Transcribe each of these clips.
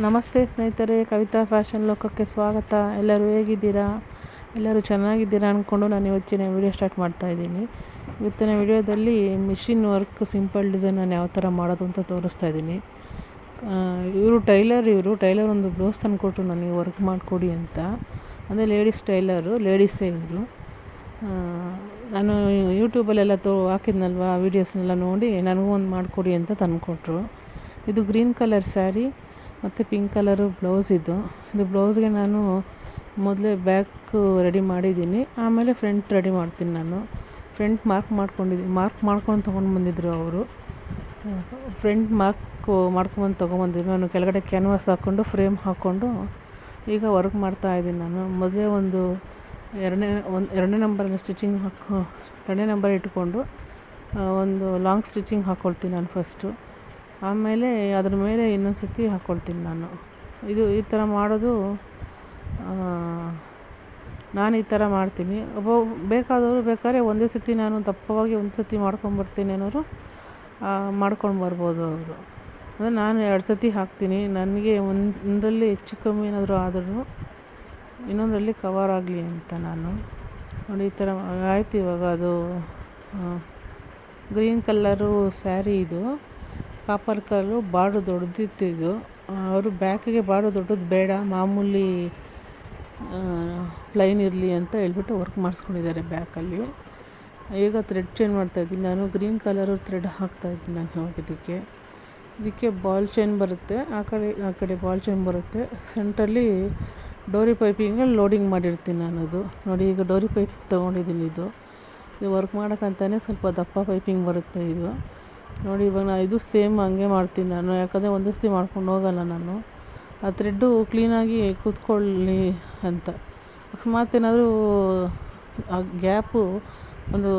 ನಮಸ್ತೆ ಸ್ನೇಹಿತರೆ, ಕವಿತಾ ಫ್ಯಾಷನ್ ಲೋಕಕ್ಕೆ ಸ್ವಾಗತ. ಎಲ್ಲರೂ ಹೇಗಿದ್ದೀರಾ? ಎಲ್ಲರೂ ಚೆನ್ನಾಗಿದ್ದೀರಾ ಅಂದ್ಕೊಂಡು ನಾನು ಇವತ್ತಿನ ವಿಡಿಯೋ ಸ್ಟಾರ್ಟ್ ಮಾಡ್ತಾ ಇದ್ದೀನಿ. ಇವತ್ತಿನ ವಿಡಿಯೋದಲ್ಲಿ ಮಿಷಿನ್ ವರ್ಕ್, ಸಿಂಪಲ್ ಡಿಸೈನ್ ನಾನು ಯಾವ ಥರ ಮಾಡೋದು ಅಂತ ತೋರಿಸ್ತಾ ಇದ್ದೀನಿ. ಇವರು ಟೈಲರ್ ಇವರು ಟೈಲರ್ ಒಂದು ಬ್ಲೌಸ್ ತಂದುಕೊಟ್ರು ನನಗೆ ವರ್ಕ್ ಮಾಡಿಕೊಡಿ ಅಂತ. ಅಂದರೆ ಲೇಡೀಸ್ ಟೈಲರು, ಲೇಡೀಸೇ ಇವರು. ನಾನು ಯೂಟ್ಯೂಬಲ್ಲೆಲ್ಲ ತೋ, ಹಾಕಿದ್ನಲ್ವ ವೀಡಿಯೋಸ್ನೆಲ್ಲ ನೋಡಿ ನನಗೂ ಒಂದು ಮಾಡಿಕೊಡಿ ಅಂತ ತಂದುಕೊಟ್ರು. ಇದು ಗ್ರೀನ್ ಕಲರ್ ಸ್ಯಾರಿ. ಮತ್ತು ಪಿಂಕ್ ಕಲರು ಬ್ಲೌಸ್ ಇದು. ಇದು ಬ್ಲೌಸ್ಗೆ ನಾನು ಮೊದಲೇ ಬ್ಯಾಕ್ ರೆಡಿ ಮಾಡಿದ್ದೀನಿ. ಆಮೇಲೆ ಫ್ರಂಟ್ ರೆಡಿ ಮಾಡ್ತೀನಿ ನಾನು. ಫ್ರಂಟ್ ಮಾರ್ಕ್ ಮಾಡ್ಕೊಂಡಿದ್ದೀನಿ ಮಾರ್ಕ್ ಮಾಡ್ಕೊಂಡು ತೊಗೊಂಡು ಬಂದಿದ್ದರು ಅವರು. ಫ್ರಂಟ್ ಮಾರ್ಕ್ ಮಾಡ್ಕೊಂಡ್ಬಂದು ತೊಗೊಂಬಂದಿದ್ರು ನಾನು ಕೆಳಗಡೆ ಕ್ಯಾನ್ವಾಸ್ ಹಾಕ್ಕೊಂಡು ಫ್ರೇಮ್ ಹಾಕ್ಕೊಂಡು ಈಗ ವರ್ಕ್ ಮಾಡ್ತಾ ಇದ್ದೀನಿ ನಾನು. ಮೊದಲೇ ಒಂದು ಎರಡನೇ ಒಂದು ಎರಡನೇ ನಂಬರಲ್ಲಿ ಸ್ಟಿಚಿಂಗ್ ಹಾಕೋ, ಎರಡನೇ ನಂಬರ್ ಇಟ್ಕೊಂಡು ಒಂದು ಲಾಂಗ್ ಸ್ಟಿಚಿಂಗ್ ಹಾಕ್ಕೊಳ್ತೀನಿ ನಾನು ಫಸ್ಟು ಆಮೇಲೆ ಅದ್ರ ಮೇಲೆ ಇನ್ನೊಂದು ಸರ್ತಿ ಹಾಕ್ಕೊಳ್ತೀನಿ ನಾನು. ಇದು ಈ ಥರ ಮಾಡೋದು ನಾನು ಈ ಥರ ಮಾಡ್ತೀನಿ. ಒಬ್ಬ, ಬೇಕಾದವರು ಬೇಕಾದ್ರೆ ಒಂದೇ ಸರ್ತಿ ನಾನು ದಪ್ಪವಾಗಿ ಒಂದು ಸತಿ ಮಾಡ್ಕೊಂಬರ್ತೀನಿ ಅನ್ನೋರು ಮಾಡ್ಕೊಂಡು ಬರ್ಬೋದು ಅವರು. ಅಂದರೆ ನಾನು ಎರಡು ಸತಿ ಹಾಕ್ತೀನಿ. ನನಗೆ ಒಂದರಲ್ಲಿ ಹೆಚ್ಚು ಕಮ್ಮಿ ಏನಾದರೂ ಆದರೂ ಇನ್ನೊಂದರಲ್ಲಿ ಕವರ್ ಆಗಲಿ ಅಂತ ನಾನು. ನೋಡಿ, ಈ ಥರ ಆಯ್ತು ಇವಾಗ ಅದು ಗ್ರೀನ್ ಕಲ್ಲರು ಸ್ಯಾರಿ ಇದು. ಕಾಪರ್ ಕಲ್ಲು ಬಾರ್ಡ್ರು ದೊಡ್ಡದಿತ್ತು ಇದು. ಅವರು ಬ್ಯಾಕಿಗೆ ಬಾರ್ಡ್ರು ದೊಡ್ಡದು ಬೇಡ, ಮಾಮೂಲಿ ಪ್ಲೈನ್ ಇರಲಿ ಅಂತ ಹೇಳ್ಬಿಟ್ಟು ವರ್ಕ್ ಮಾಡಿಸ್ಕೊಂಡಿದ್ದಾರೆ ಬ್ಯಾಕಲ್ಲಿ. ಈಗ ಥ್ರೆಡ್ ಚೇಂಜ್ ಮಾಡ್ತಾಯಿದ್ದೀನಿ ನಾನು ಗ್ರೀನ್ ಕಲರು ಥ್ರೆಡ್ ಹಾಕ್ತಾಯಿದ್ದೀನಿ ನಾನು ಇವಾಗ ಇದಕ್ಕೆ. ಇದಕ್ಕೆ ಬಾಲ್ ಚೈನ್ ಬರುತ್ತೆ. ಆ ಕಡೆ ಆ ಕಡೆ ಬಾಲ್ ಚೈನ್ ಬರುತ್ತೆ. ಸೆಂಟ್ರಲ್ಲಿ ಡೋರಿ ಪೈಪಿಂಗಲ್ಲಿ ಲೋಡಿಂಗ್ ಮಾಡಿರ್ತೀನಿ ನಾನು ಅದು ನೋಡಿ, ಈಗ ಡೋರಿ ಪೈಪಿಂಗ್ ತೊಗೊಂಡಿದ್ದೀನಿ ಇದು. ಇದು ವರ್ಕ್ ಮಾಡೋಕ್ಕಂತಲೇ ಸ್ವಲ್ಪ ದಪ್ಪ ಪೈಪಿಂಗ್ ಬರುತ್ತೆ ಇದು. ನೋಡಿ, ಇವಾಗ ನಾನು ಇದು ಸೇಮ್ ಹಂಗೆ ಮಾಡ್ತೀನಿ ನಾನು. ಯಾಕಂದರೆ ಒಂದೇ ಸತಿ ಮಾಡ್ಕೊಂಡು ಹೋಗಲ್ಲ ನಾನು. ಆ ಥ್ರೆಡ್ಡು ಕ್ಲೀನಾಗಿ ಕೂತ್ಕೊಳ್ಳಿ ಅಂತ. ಅಕಸ್ಮಾತ್ ಏನಾದರೂ, ಆ ಗ್ಯಾಪು ಒಂದು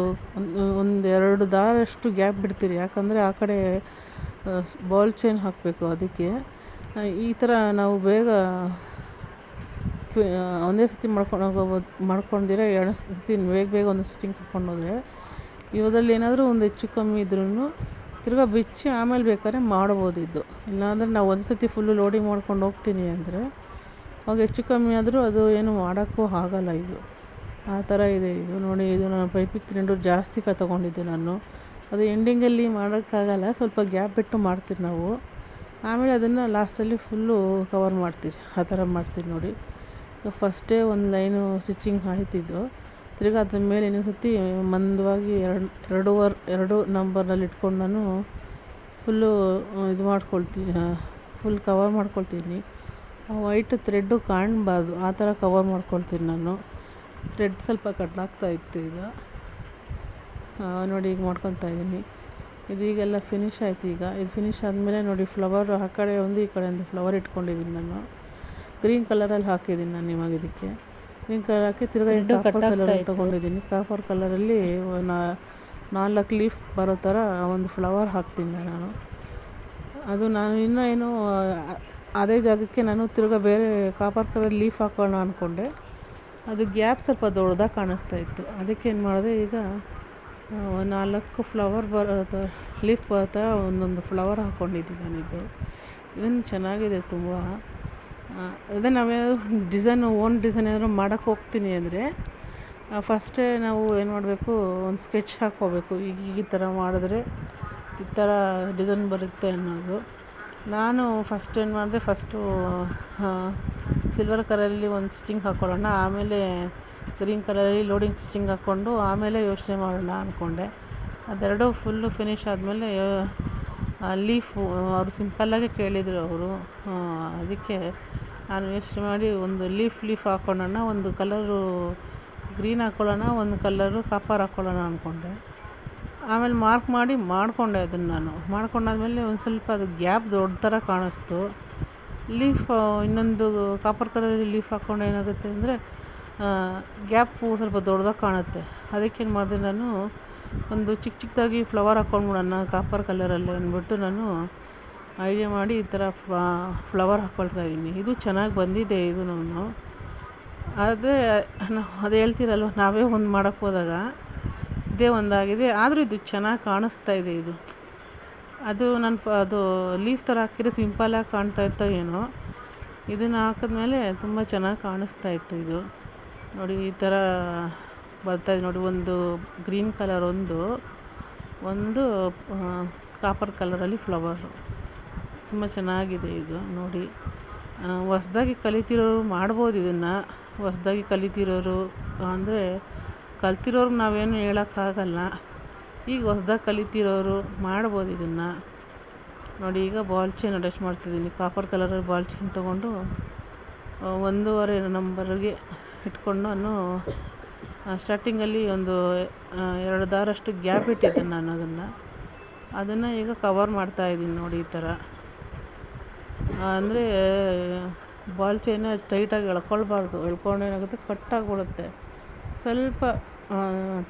ಒಂದು ಎರಡು ದಾರಷ್ಟು ಗ್ಯಾಪ್ ಬಿಡ್ತೀರಿ. ಯಾಕಂದರೆ ಆ ಕಡೆ ಬಾಲ್ ಚೈನ್ ಹಾಕಬೇಕು ಅದಕ್ಕೆ. ಈ ಥರ ನಾವು ಬೇಗ, ಒಂದೇ ಸತಿ ಮಾಡ್ಕೊಂಡು ಹೋಗೋಬೋದು ಮಾಡ್ಕೊಂಡಿರೋ ಎರಡು ಸತಿ ಬೇಗ ಬೇಗ ಒಂದು ಸ್ಟಿಚಿಂಗ್ ಹಾಕ್ಕೊಂಡು ಹೋದರೆ ಇವದಲ್ಲಿ ಏನಾದರೂ ಒಂದು ಹೆಚ್ಚು ಕಮ್ಮಿ ಇದ್ರೂ ತಿರ್ಗಾ ಬಿಚ್ಚಿ ಆಮೇಲೆ ಬೇಕಾದ್ರೆ ಮಾಡ್ಬೋದು ಇದು ಇಲ್ಲಾಂದರೆ ನಾವು ಒಂದು ಸರ್ತಿ ಫುಲ್ಲು ಲೋಡಿಂಗ್ ಮಾಡ್ಕೊಂಡು ಹೋಗ್ತೀನಿ ಅಂದರೆ ಅವಾಗ ಹೆಚ್ಚು ಕಮ್ಮಿ ಆದರೂ ಅದು ಏನು ಮಾಡೋಕ್ಕೂ ಆಗಲ್ಲ ಇದು. ಆ ಥರ ಇದೆ ಇದು. ನೋಡಿ, ಇದು ನಾನು ಪೈಪಿಗೆ ತಿಂಡು ಜಾಸ್ತಿ ತೊಗೊಂಡಿದ್ದೆ ನಾನು. ಅದು ಎಂಡಿಂಗಲ್ಲಿ ಮಾಡೋಕ್ಕಾಗಲ್ಲ. ಸ್ವಲ್ಪ ಗ್ಯಾಪ್ ಬಿಟ್ಟು ಮಾಡ್ತೀವಿ ನಾವು. ಆಮೇಲೆ ಅದನ್ನು ಲಾಸ್ಟಲ್ಲಿ ಫುಲ್ಲು ಕವರ್ ಮಾಡ್ತೀರಿ ಆ ಥರ ಮಾಡ್ತೀವಿ ನೋಡಿ. ಫಸ್ಟೇ ಒಂದು ಲೈನು ಸ್ಟಿಚಿಂಗ್ ಆಯ್ತಿದ್ದು ತಿರ್ಗಿ ಅದ್ರ ಮೇಲೆ ಇನ್ನೊಂದು ಸರ್ತಿ ಮಂದವಾಗಿ ಎರಡು ಎರಡೂವರೆ ಎರಡು ನಂಬರ್ನಲ್ಲಿ ಇಟ್ಕೊಂಡು ನಾನು ಫುಲ್ಲು ಇದು ಮಾಡ್ಕೊಳ್ತೀನಿ ಫುಲ್ ಕವರ್ ಮಾಡ್ಕೊಳ್ತೀನಿ. ವೈಟ್ ಥ್ರೆಡ್ಡು ಕಾಣಬಾರ್ದು, ಆ ಥರ ಕವರ್ ಮಾಡ್ಕೊಳ್ತೀನಿ ನಾನು. ಥ್ರೆಡ್ ಸ್ವಲ್ಪ ಕಟ್ಲಾಗ್ತಾ ಇತ್ತು ಈಗ. ನೋಡಿ ಈಗ ಮಾಡ್ಕೊತಾ ಇದ್ದೀನಿ. ಇದೀಗೆಲ್ಲ ಫಿನಿಶ್ ಆಯ್ತು ಈಗ. ಇದು ಫಿನಿಶ್ ಆದಮೇಲೆ ನೋಡಿ ಫ್ಲವರ್ ಆ ಕಡೆ ಒಂದು, ಈ ಕಡೆ ಒಂದು ಫ್ಲವರ್ ಇಟ್ಕೊಂಡಿದ್ದೀನಿ ನಾನು. ಗ್ರೀನ್ ಕಲರಲ್ಲಿ ಹಾಕಿದ್ದೀನಿ ನಾನು ಇವಾಗ ಇದಕ್ಕೆ. ಗ್ರೀನ್ ಕಲರ್ ಹಾಕಿ ತಿರ್ಗಾ ಕಾಪರ್ ಕಲರ್ ತೊಗೊಂಡಿದ್ದೀನಿ. ಕಾಪರ್ ಕಲರಲ್ಲಿ ನಾಲ್ಕು ಲೀಫ್ ಬರೋ ಥರ ಒಂದು ಫ್ಲವರ್ ಹಾಕ್ತೀನಿ ನಾನು. ಅದು ನಾನು ಇನ್ನೂ ಏನು ಅದೇ ಜಾಗಕ್ಕೆ ನಾನು ತಿರ್ಗಾ ಬೇರೆ ಕಾಪರ್ ಕಲರ್ ಲೀಫ್ ಹಾಕೋಣ ಅಂದ್ಕೊಂಡೆ ಅದು ಗ್ಯಾಪ್ ಸ್ವಲ್ಪ ದೊಡ್ಡದಾಗಿ ಕಾಣಿಸ್ತಾ ಇತ್ತು. ಅದಕ್ಕೆ ಏನು ಮಾಡಿದೆ ಈಗ ನಾಲ್ಕು ಫ್ಲವರ್ ಬರೋ ಥರ ಲೀಫ್ ಬರೋ ಥರ ಒಂದೊಂದು ಫ್ಲವರ್ ಹಾಕ್ಕೊಂಡಿದ್ದೀನಿ ನಾನಿದ್ದು ಇದನ್ನು ಚೆನ್ನಾಗಿದೆ ತುಂಬ. ಅದೇ ನಾವು ಡಿಸೈನು ಓನ್ ಡಿಸೈನ್ ಏನಾದರೂ ಮಾಡೋಕ್ಕೆ ಹೋಗ್ತೀನಿ ಅಂದರೆ ಫಸ್ಟೇ ನಾವು ಏನು ಮಾಡಬೇಕು, ಒಂದು ಸ್ಕೆಚ್ ಹಾಕ್ಕೋಬೇಕು. ಈಗ ಈ ಥರ ಮಾಡಿದ್ರೆ ಈ ಥರ ಡಿಸೈನ್ ಬರುತ್ತೆ ಅನ್ನೋದು. ನಾನು ಫಸ್ಟ್ ಏನು ಮಾಡಿದೆ ಫಸ್ಟು ಸಿಲ್ವರ್ ಕಲರಲ್ಲಿ ಒಂದು ಸ್ಟಿಚಿಂಗ್ ಹಾಕ್ಕೊಳ್ಳೋಣ ಆಮೇಲೆ ಗ್ರೀನ್ ಕಲರಲ್ಲಿ ಲೋಡಿಂಗ್ ಸ್ಟಿಚಿಂಗ್ ಹಾಕ್ಕೊಂಡು ಆಮೇಲೆ ಯೋಚನೆ ಮಾಡೋಣ ಅಂದ್ಕೊಂಡೆ ಅದೆರಡು ಫುಲ್ಲು ಫಿನಿಶ್ ಆದಮೇಲೆ ಲೀಫು ಅವರು ಸಿಂಪಲ್ಲಾಗೆ ಕೇಳಿದರು ಅವರು. ಅದಕ್ಕೆ ಯೋಚನೆ ಮಾಡಿ ಒಂದು ಲೀಫ್ ಲೀಫ್ ಹಾಕ್ಕೊಳ್ಳೋಣ ಒಂದು ಕಲರು ಗ್ರೀನ್ ಹಾಕ್ಕೊಳ್ಳೋಣ ಒಂದು ಕಲರು ಕಾಪರ್ ಹಾಕ್ಕೊಳ್ಳೋಣ ಅಂದ್ಕೊಂಡೆ ಆಮೇಲೆ ಮಾರ್ಕ್ ಮಾಡಿ ಮಾಡಿಕೊಂಡೆ ಅದನ್ನು ನಾನು. ಮಾಡ್ಕೊಂಡಾದ್ಮೇಲೆ ಒಂದು ಸ್ವಲ್ಪ ಅದು ಗ್ಯಾಪ್ ದೊಡ್ಡ ಥರ ಕಾಣಿಸ್ತು. ಲೀಫ್ ಇನ್ನೊಂದು ಕಾಪರ್ ಕಲರಲ್ಲಿ ಲೀಫ್ ಹಾಕ್ಕೊಂಡು ಏನಾಗುತ್ತೆ ಅಂದರೆ ಗ್ಯಾಪು ಸ್ವಲ್ಪ ದೊಡ್ಡದಾಗಿ ಕಾಣುತ್ತೆ. ಅದಕ್ಕೇನು ಮಾಡಿದೆ ನಾನು, ಒಂದು ಚಿಕ್ಕ ಚಿಕ್ಕದಾಗಿ ಫ್ಲವರ್ ಹಾಕ್ಕೊಂಡ್ಬಿಡೋಣ ಕಾಪರ್ ಕಲರಲ್ಲಿ ಅಂದ್ಬಿಟ್ಟು ನಾನು ಐಡಿಯಾ ಮಾಡಿ ಈ ಥರ ಫ್ಲವರ್ ಹಾಕ್ಕೊಳ್ತಾ ಇದ್ದೀನಿ. ಇದು ಚೆನ್ನಾಗಿ ಬಂದಿದೆ ಇದು ನಾನು ಆದರೆ ನಾವು ಅದು ಹೇಳ್ತೀರಲ್ವ, ನಾವೇ ಒಂದು ಮಾಡೋಕ್ಕೆ ಹೋದಾಗ. ಇದೇ ಒಂದಾಗಿದೆ, ಆದರೂ ಇದು ಚೆನ್ನಾಗಿ ಕಾಣಿಸ್ತಾ ಇದೆ ಇದು. ಅದು ನಾನು ಅದು ಲೀಫ್ ಥರ ಹಾಕಿದ್ರೆ ಸಿಂಪಲಾಗಿ ಕಾಣ್ತಾ ಇತ್ತೋ ಏನೋ. ಇದನ್ನು ಹಾಕಿದ್ಮೇಲೆ ತುಂಬ ಚೆನ್ನಾಗಿ ಕಾಣಿಸ್ತಾ ಇತ್ತು ಇದು. ನೋಡಿ, ಈ ಥರ ಬರ್ತಾಯಿದೆ ನೋಡಿ, ಒಂದು ಗ್ರೀನ್ ಕಲರ್ ಒಂದು. ಒಂದು ಕಾಪರ್ ಕಲರಲ್ಲಿ ಫ್ಲವರು. ತುಂಬ ಚೆನ್ನಾಗಿದೆ ಇದು ನೋಡಿ. ಹೊಸ್ದಾಗಿ ಕಲಿತಿರೋರು ಮಾಡ್ಬೋದು ಇದನ್ನು. ಹೊಸ್ದಾಗಿ ಕಲಿತಿರೋರು, ಅಂದರೆ ಕಲ್ತಿರೋರು ನಾವೇನು ಹೇಳೋಕ್ಕಾಗಲ್ಲ. ಈಗ ಹೊಸ್ದಾಗಿ ಕಲಿತಿರೋರು ಮಾಡ್ಬೋದು ಇದನ್ನು. ನೋಡಿ, ಈಗ ಬಾಲ್ ಚೈನ್ ಅಟ್ಯಾಚ್ ಮಾಡ್ತಿದ್ದೀನಿ. ಕಾಪರ್ ಕಲರಲ್ಲಿ ಬಾಲ್ ಚೈನ್ ತೊಗೊಂಡು ಒಂದೂವರೆ ನಂಬರ್ಗೆ ಇಟ್ಕೊಂಡು ನಾನು ಸ್ಟಾರ್ಟಿಂಗಲ್ಲಿ ಒಂದು ಎರಡು ದಾರಷ್ಟು ಗ್ಯಾಪ್ ಇಟ್ಟಿದ್ದೆ ನಾನು ಅದನ್ನು. ಅದನ್ನು ಈಗ ಕವರ್ ಮಾಡ್ತಾಯಿದ್ದೀನಿ ನೋಡಿ ಈ ಥರ ಅಂದರೆ ಬಾಲ್ ಚೈನ ಟೈಟಾಗಿ ಎಳ್ಕೊಳ್ಬಾರ್ದು ಎಳ್ಕೊಂಡು ಏನಾಗುತ್ತೆ? ಕಟ್ಟಾಗ್ಬಿಡುತ್ತೆ ಸ್ವಲ್ಪ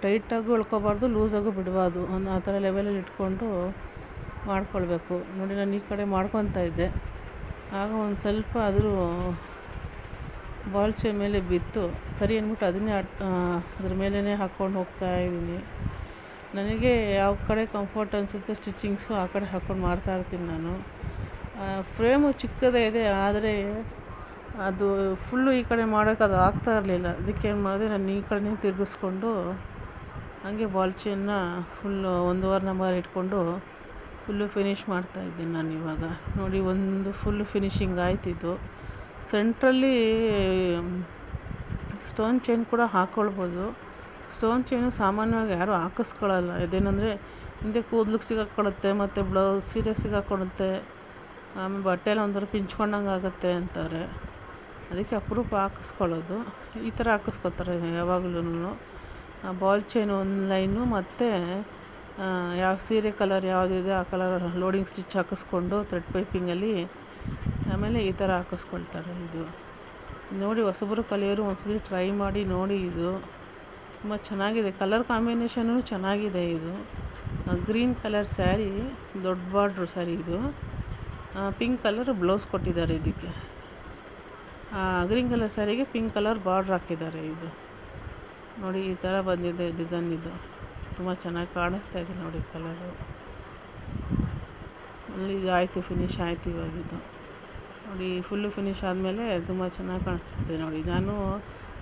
ಟೈಟಾಗೂ ಎಳ್ಕೊಬಾರ್ದು ಲೂಸಾಗೂ ಬಿಡಬಾರ್ದು. ಒಂದು ಆ ಥರ ಲೆವೆಲಲ್ಲಿ ಇಟ್ಕೊಂಡು ಮಾಡ್ಕೊಳ್ಬೇಕು. ನೋಡಿ, ನಾನು ಈ ಕಡೆ ಮಾಡ್ಕೊತಾ ಇದ್ದೆ. ಆಗ ಒಂದು ಸ್ವಲ್ಪ ಆದರೂ ಚೈನ್ ಮೇಲೆ ಬಿತ್ತು. ಸರಿ ಅಂದ್ಬಿಟ್ಟು ಅದನ್ನೇ ಅದ್ರ ಮೇಲೇ ಹಾಕ್ಕೊಂಡು ಹೋಗ್ತಾ ಇದ್ದೀನಿ. ನನಗೆ ಯಾವ ಕಡೆ ಕಂಫರ್ಟ್ ಅನಿಸುತ್ತೆ ಸ್ಟಿಚಿಂಗ್ಸು ಆ ಕಡೆ ಹಾಕ್ಕೊಂಡು ಮಾಡ್ತಾಯಿರ್ತೀನಿ ನಾನು. ಫ್ರೇಮು ಚಿಕ್ಕದೇ ಇದೆ, ಆದರೆ ಅದು ಫುಲ್ಲು ಈ ಕಡೆ ಮಾಡೋಕೆ ಅದು ಆಗ್ತಾ ಇರಲಿಲ್ಲ. ಅದಕ್ಕೆ ಏನು ಮಾಡಿದೆ, ನಾನು ಈ ಕಡೆನೇ ತಿರುಗಿಸ್ಕೊಂಡು ಹಾಗೆ ಬಾಲ್ ಚೈನ್ನ ಫುಲ್ಲು ಒಂದೂವರೆ ನಂಬರ್ ಇಟ್ಕೊಂಡು ಫುಲ್ಲು ಮಾಡ್ತಾ ಇದ್ದೀನಿ ನಾನು ಇವಾಗ. ನೋಡಿ, ಒಂದು ಫುಲ್ಲು ಫಿನಿಷಿಂಗ್ ಆಯ್ತಿದ್ದು ಸೆಂಟ್ರಲ್ಲಿ ಸ್ಟೋನ್ ಚೈನ್ ಕೂಡ ಹಾಕ್ಕೊಳ್ಬೋದು ಸ್ಟೋನ್ ಚೈನು ಸಾಮಾನ್ಯವಾಗಿ ಯಾರೂ ಹಾಕಿಸ್ಕೊಳ್ಳಲ್ಲ ಇದೇನೆಂದರೆ ಹಿಂದೆ ಕೂದ್ಲಿಗೆ ಸಿಗಾಕೊಳ್ಳುತ್ತೆ ಮತ್ತು ಬ್ಲೌಸ್ ಸೀರೆ ಸಿಗಾಕೊಳ್ಳುತ್ತೆ ಆಮೇಲೆ ಬಟ್ಟೆಲ್ಲ ಒಂಥರ ಪಿಂಚ್ಕೊಂಡಂಗೆ ಆಗುತ್ತೆ ಅಂತಾರೆ. ಅದಕ್ಕೆ ಅಪರೂಪ ಹಾಕಿಸ್ಕೊಳ್ಳೋದು. ಈ ಥರ ಹಾಕಿಸ್ಕೊತಾರೆ ಯಾವಾಗ್ಲೂ ಬಾಲ್ ಚೈನ್ ಒಂದು ಲೈನು ಮತ್ತು ಯಾವ ಸೀರೆ ಕಲರ್ ಯಾವುದಿದೆ ಆ ಕಲರ್ ಲೋಡಿಂಗ್ ಸ್ಟಿಚ್ ಹಾಕಿಸ್ಕೊಂಡು ಥ್ರೆಡ್ ಪೈಪಿಂಗಲ್ಲಿ ಆಮೇಲೆ ಈ ಥರ ಹಾಕಿಸ್ಕೊಳ್ತಾರೆ ಇದು. ನೋಡಿ ಹೊಸಬರು ಕಲಿಯೋರು ಒಂದ್ಸತಿ ಟ್ರೈ ಮಾಡಿ ನೋಡಿ ಇದು. ತುಂಬ ಚೆನ್ನಾಗಿದೆ. ಕಲರ್ ಕಾಂಬಿನೇಷನು ಚೆನ್ನಾಗಿದೆ ಇದು. ಗ್ರೀನ್ ಕಲರ್ ಸ್ಯಾರಿ, ದೊಡ್ಡ ಬಾರ್ಡ್ರು ಸ್ಯಾರಿ ಇದು. ಪಿಂಕ್ ಕಲರ್ ಬ್ಲೌಸ್ ಕೊಟ್ಟಿದ್ದಾರೆ ಇದಕ್ಕೆ. ಗ್ರೀನ್ ಕಲರ್ ಸ್ಯಾರಿಗೆ ಪಿಂಕ್ ಕಲರ್ ಬಾರ್ಡ್ರ್ ಹಾಕಿದ್ದಾರೆ ಇದು. ನೋಡಿ, ಈ ಥರ ಬಂದಿದೆ ಡಿಸೈನ್ ಇದು. ತುಂಬ ಚೆನ್ನಾಗಿ ಕಾಣಿಸ್ತಾ ಇದೆ ನೋಡಿ ಕಲರು ಇದು ಆಯಿತು ಫಿನಿಶ್ ಆಯಿತು ಇವಾಗಿದ್ದು ನೋಡಿ ಫುಲ್ಲು ಫಿನಿಶ್ ಆದಮೇಲೆ ತುಂಬ ಚೆನ್ನಾಗಿ ಕಾಣಿಸ್ತಿದೆ ನೋಡಿ. ನಾನು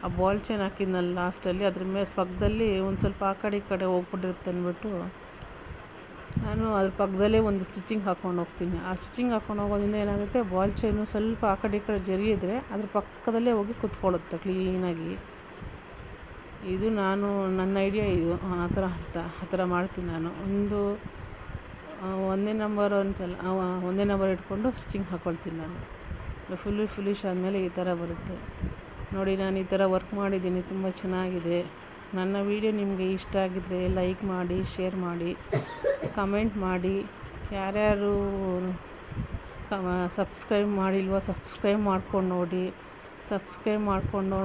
ಆ ಬಾಲ್ ಚೈನ್ ಹಾಕಿದ್ನಲ್ಲ ಲಾಸ್ಟಲ್ಲಿ ಅದ್ರ ಮೇಲೆ ಪಕ್ಕದಲ್ಲಿ ಒಂದು ಸ್ವಲ್ಪ ಆ ಕಡೆ ಈ ಕಡೆ ಹೋಗ್ಬಿಟ್ಟಿರುತ್ತೆ ಅಂದ್ಬಿಟ್ಟು ನಾನು ಅದ್ರ ಪಕ್ಕದಲ್ಲೇ ಒಂದು ಸ್ಟಿಚಿಂಗ್ ಹಾಕ್ಕೊಂಡು ಹೋಗ್ತೀನಿ. ಆ ಸ್ಟಿಚಿಂಗ್ ಹಾಕ್ಕೊಂಡು ಹೋಗೋದ್ರಿಂದ ಏನಾಗುತ್ತೆ, ಬಾಲ್ ಚೈನು ಸ್ವಲ್ಪ ಆ ಕಡೆ ಈ ಕಡೆ ಜರಿಯಿದ್ರೆ ಅದ್ರ ಪಕ್ಕದಲ್ಲೇ ಹೋಗಿ ಕುತ್ಕೊಳ್ಳುತ್ತೆ ಕ್ಲೀನಾಗಿ. ಇದು ನಾನು, ನನ್ನ ಐಡಿಯಾ ಇದು. ಆ ಥರ ಆ ಥರ ಮಾಡ್ತೀನಿ ನಾನು. ಒಂದು ಒಂದೇ ನಂಬರ್ ಅಂತಲ್ಲ ಒಂದೇ ನಂಬರ್ ಇಟ್ಕೊಂಡು ಸ್ಟಿಚಿಂಗ್ ಹಾಕ್ಕೊಳ್ತೀನಿ ನಾನು. ಫುಲ್ಲು ಫಿನಿಶ್ ಆದಮೇಲೆ ಈ ಥರ ಬರುತ್ತೆ. ನೋಡಿ, ನಾನು ಈ ಥರ ವರ್ಕ್ ಮಾಡಿದ್ದೀನಿ, ತುಂಬ ಚೆನ್ನಾಗಿದೆ. ನನ್ನ ವೀಡಿಯೋ ನಿಮಗೆ ಇಷ್ಟ ಆಗಿದ್ದರೆ ಲೈಕ್ ಮಾಡಿ, ಶೇರ್ ಮಾಡಿ, ಕಮೆಂಟ್ ಮಾಡಿ. ಯಾರ್ಯಾರು ಸಬ್ಸ್ಕ್ರೈಬ್ ಮಾಡಿಲ್ವೋ ಸಬ್ಸ್ಕ್ರೈಬ್ ಮಾಡ್ಕೊಂಡು ನೋಡಿ. ಸಬ್ಸ್ಕ್ರೈಬ್ ಮಾಡ್ಕೊಂಡು